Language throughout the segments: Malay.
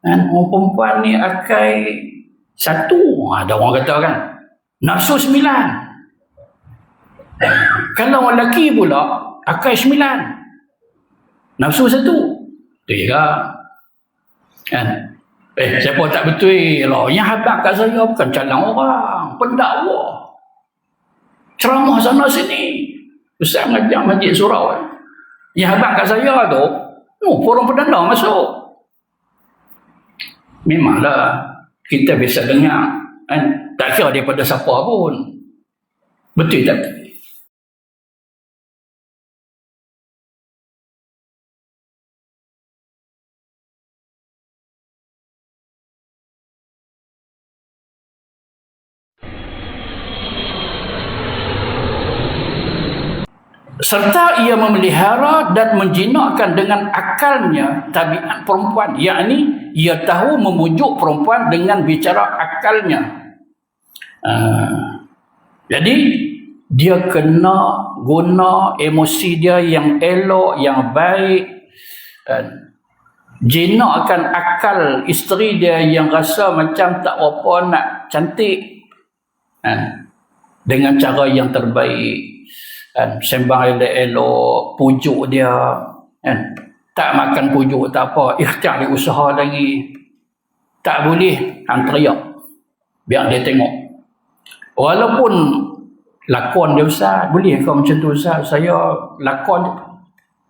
Kan? Orang perempuan ni akai satu. Ada orang kata kan. Nafsu sembilan. Kalau orang lelaki pula, akai sembilan. Nafsu satu. Tiga. Kan? Eh, siapa tak betul lah. Yang habak kat saya bukan calang orang. Pendakwa. Ceramah sana sini. Ustaz mengajar masjid surau. Eh. Yang habak kat saya tu, oh, forum perdana masuk memanglah kita bisa dengar kan? Tak kira daripada siapa pun. Betul tak serta ia memelihara dan menjinakkan dengan akalnya tabiat perempuan. Yakni ia tahu memujuk perempuan dengan bicara akalnya. Uh, jadi dia kena guna emosi dia yang elok yang baik. Uh, jinakkan akal isteri dia yang rasa macam tak apa nak cantik. Uh, dengan cara yang terbaik kan? Sembang elok-elok pujuk dia kan? Tak makan pujuk tak apa. Ikhtiar dia usaha lagi. Tak boleh. Hang teriak. Biar dia tengok. Walaupun lakon dia usah boleh kau macam tu usah saya lakon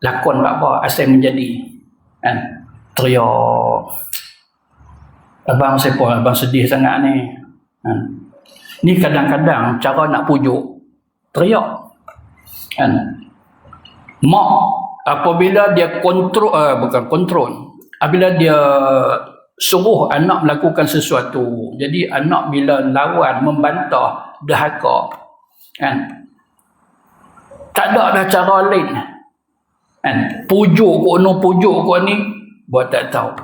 lakon tak apa. Asal menjadi kan? Teriak. Abang pun abang sedih sangat ni. Kan? Ni kadang-kadang cara nak pujuk teriak kan? Mak apabila dia kontrol uh, bukan kontrol. Apabila dia suruh anak melakukan sesuatu. Jadi anak bila lawan membantah dahaka kan? Tak ada dah cara lain. Kan? Pujuk ko no pujuk ko ni buat tak tahu.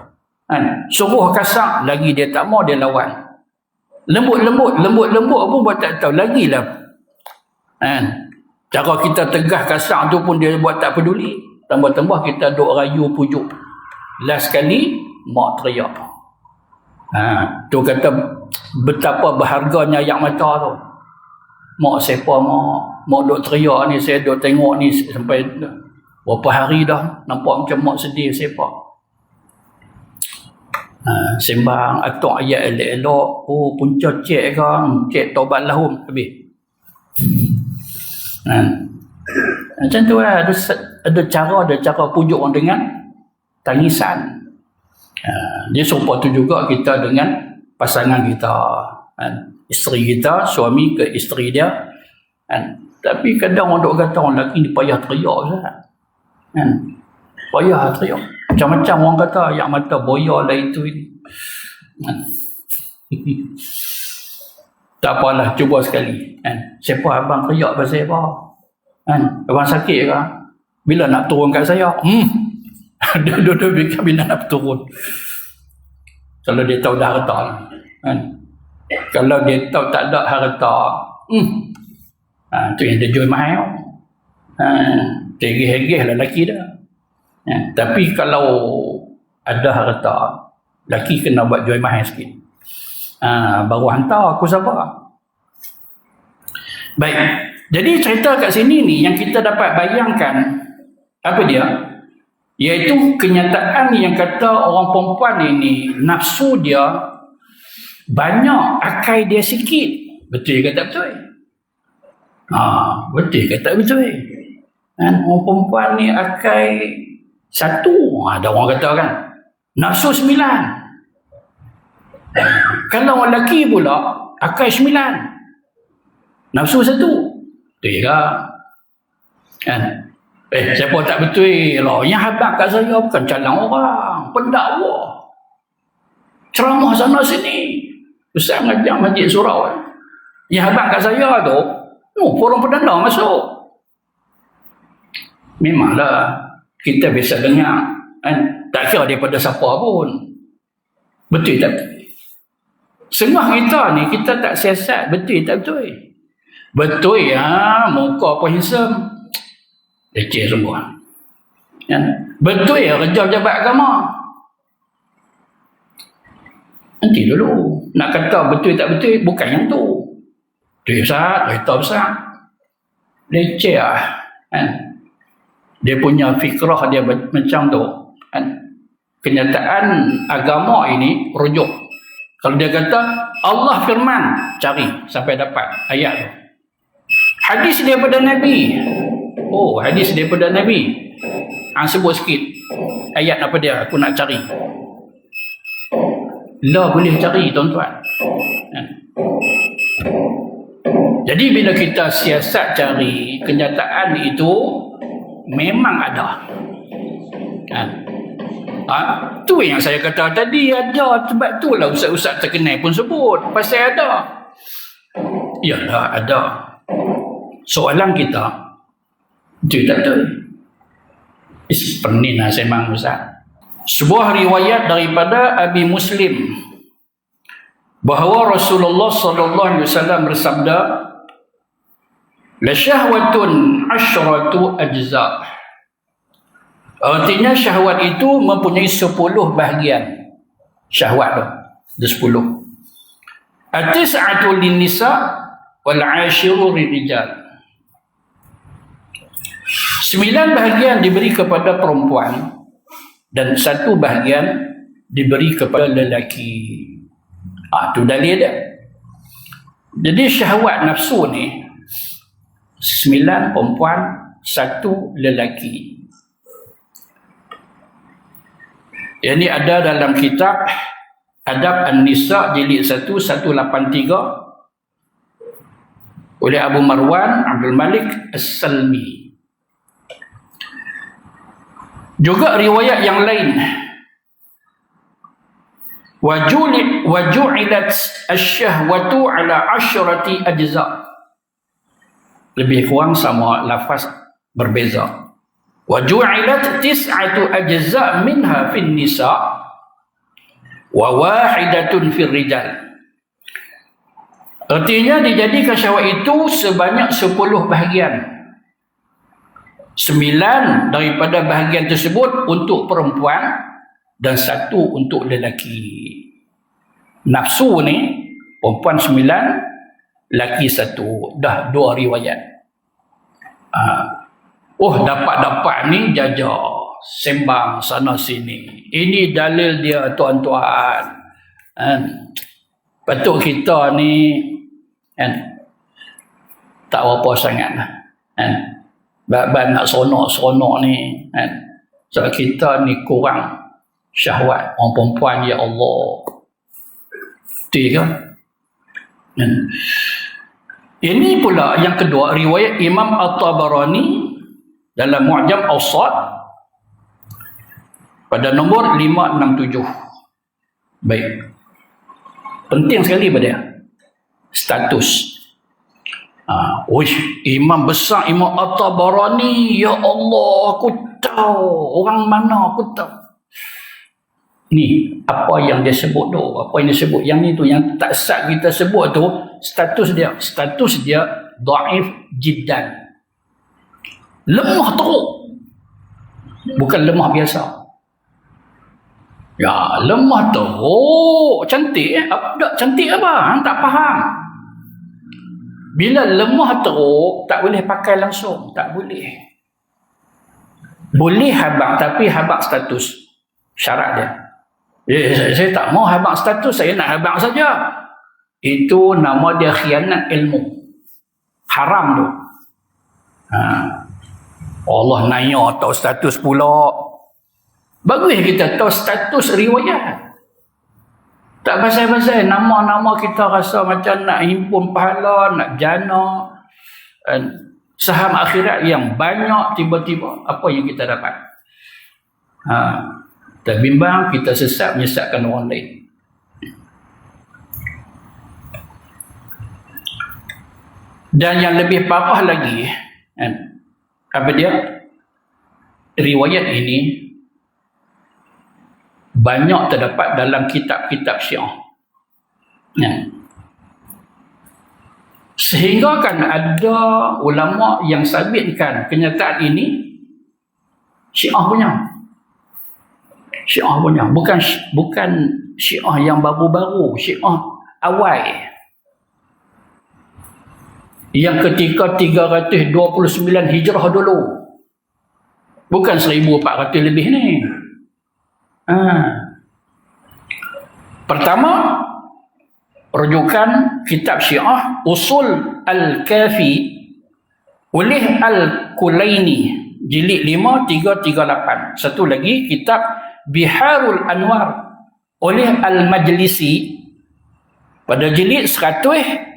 Kan? Suruh kasar lagi dia tak mau dia lawan. Lembut-lembut lembut-lembut pun buat tak tahu. Lagilah. Kan Cara kita tegah kasar tu pun dia buat tak peduli. Tambah-tambah kita duk rayu pujuk. Last sekali, mak teriak. Ha, tu kata betapa berharganya ayak mata tu. Mak siapa mak? Mak duk teriak ni, saya duk tengok ni sampai berapa hari dah. Nampak macam mak sedih siapa. Ha, sembang atok ayat elok-elok. Oh, punca cek kan. Cek tobat lahum. Habis. Ha. Macam tu lah. Ada, ada cara, ada cara pujuk orang dengan tangisan. Ha. Dia serupa tu juga kita dengan pasangan kita. Ha. Isteri kita, suami ke isteri dia. Ha. Tapi kadang orang duk kata orang lelaki ni payah teriak sahaja. Ha. Payah teriak. Macam-macam orang kata, yang mata boya lah itu. Ha. Tak apalah, cuba sekali. Kan? Siapa abang teriak pasal apa? Kan? Abang sakit ke? Bila nak turun kat saya? Hmm. dia duduk fikir bila nak turun. Kalau dia tahu dah harta. Kan? Kalau dia tahu tak ada harta. Hmm. Ha, tu yang dia jual mahal. Ha, Tegih-hegih lah lelaki dah. Ha, tapi kalau ada harta, lelaki kena buat jual mahal sikit. Ha, baru hantar aku sabar. Baik. Jadi cerita kat sini ni yang kita dapat bayangkan apa dia? Iaitu kenyataan yang kata orang perempuan ini nafsu dia banyak akai dia sikit. Betul ke tak betul? Ha, betul ke tak betul? Dan orang perempuan ni akai satu. Ha, ada orang kata kan. Nafsu sembilan. Kalau orang lelaki pula, akal sembilan. Nafsu satu. Tiga. Kan? Eh, siapa tak betul lah. Yang habak kat saya bukan calang orang. Pendakwa. Ceramah sana sini. Ustaz mengajar masjid surau. Yang habak kat saya tu, oh, forum perdana masuk. Memanglah kita bisa dengar. Kan? Tak kira daripada siapa pun. Betul tak betul? Semua kita ni kita tak siasat betul tak betul. Betul ya, muka apa hisam. Leceh semua. Ya. Betul ya kerja jabat agama. Nanti dulu. Nak kata betul tak betul, bukan yang tu. Tu Ustaz, kereta besar. Leceh lah. Kan? Dia punya fikrah dia macam tu. Kan? Kenyataan agama ini rujuk. Kalau dia kata Allah firman, cari sampai dapat ayat tu. Hadis daripada Nabi. Oh, hadis daripada Nabi. Hang sebut sikit. Ayat apa dia? Aku nak cari. La boleh cari tuan-tuan. Ya. Jadi bila kita siasat cari kenyataan itu memang ada. Kan? Ha? Tu yang saya kata tadi ada sebab tu lah ustaz-ustaz terkenal pun sebut pasal ada. Yalah ada. Soalan kita dia tak tahu. Is pening lah saya memang ustaz sebuah riwayat daripada Abi Muslim bahawa Rasulullah sallallahu alaihi wasallam bersabda la syahwatun asyratu ajza artinya syahwat itu mempunyai 10 bahagian syahwat tu ada 10 atis'atu lin-nisa wal 'ashiru rijal Sembilan bahagian diberi kepada perempuan dan satu bahagian diberi kepada lelaki. Ah tu dalil dia. Jadi syahwat nafsu ni sembilan perempuan, satu lelaki. Ini ada dalam kitab Adab An-Nisa jilid 1 183 oleh Abu Marwan Abdul Malik As-Salmi. Juga riwayat yang lain. Wajulit waju'ilat asy-syahwatu ala asyrati ajza. Lebih kurang sama lafaz berbeza. Waju'ilat tis'atu ajza minha fin nisa wa wahidatun fil rijal. Artinya dijadikan syahwat itu sebanyak 10 bahagian sembilan daripada bahagian tersebut untuk perempuan dan satu untuk lelaki. Nafsu ni perempuan sembilan, lelaki satu. Dah dua riwayat. Uh, oh dapat-dapat ni jajah. Sembang sana sini. Ini dalil dia tuan-tuan. Kan? Patut kita ni kan? tak apa sangat. Kan? Bab nak sonok-sonok ni kan. So kita ni kurang syahwat orang perempuan ya Allah. Tiga. Dan ini pula yang kedua riwayat Imam At-Tabarani dalam Mu'jam Awsat pada nombor 567. Baik. Penting sekali pada dia. Status Uish, imam besar Imam At-Tabarani ya Allah aku tahu orang mana aku tahu ni apa yang dia sebut tu apa yang dia sebut yang ni tu yang tak sah kita sebut tu status dia status dia dhaif jiddan lemah teruk bukan lemah biasa ya lemah teruk cantik eh apa cantik apa tak faham bila lemah teruk, tak boleh pakai langsung. Tak boleh. Boleh habak, tapi habak status. Syarat dia. Eh, saya, saya tak mau habak status, saya nak habak saja. Itu nama dia khianat ilmu. Haram tu. Ha. Allah nanya tahu status pula. Bagus kita tahu status riwayat. Tak pasal-pasal nama-nama kita rasa macam nak himpun pahala, nak jana. Saham akhirat yang banyak tiba-tiba. Apa yang kita dapat? Ha, kita bimbang, kita sesat, menyesatkan orang lain. Dan yang lebih parah lagi, kan, apa dia? Riwayat ini banyak terdapat dalam kitab-kitab syiah. Ya. Sehingga kan ada ulama yang sabitkan kenyataan ini syiah punya. Syiah punya. Bukan bukan Syiah yang baru-baru, Syiah awal. Yang ketika 329 Hijrah dulu. Bukan 1400 lebih ni. Ha. Pertama, rujukan kitab Syiah Usul Al-Kafi oleh Al-Kulaini jilid 5 338. Satu lagi kitab Biharul Anwar oleh Al-Majlisi pada jilid 100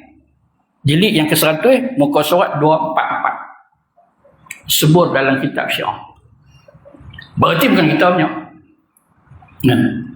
jilid yang ke-100 muka surat 244. Sebut dalam kitab Syiah. Berarti bukan kita punya. Nah.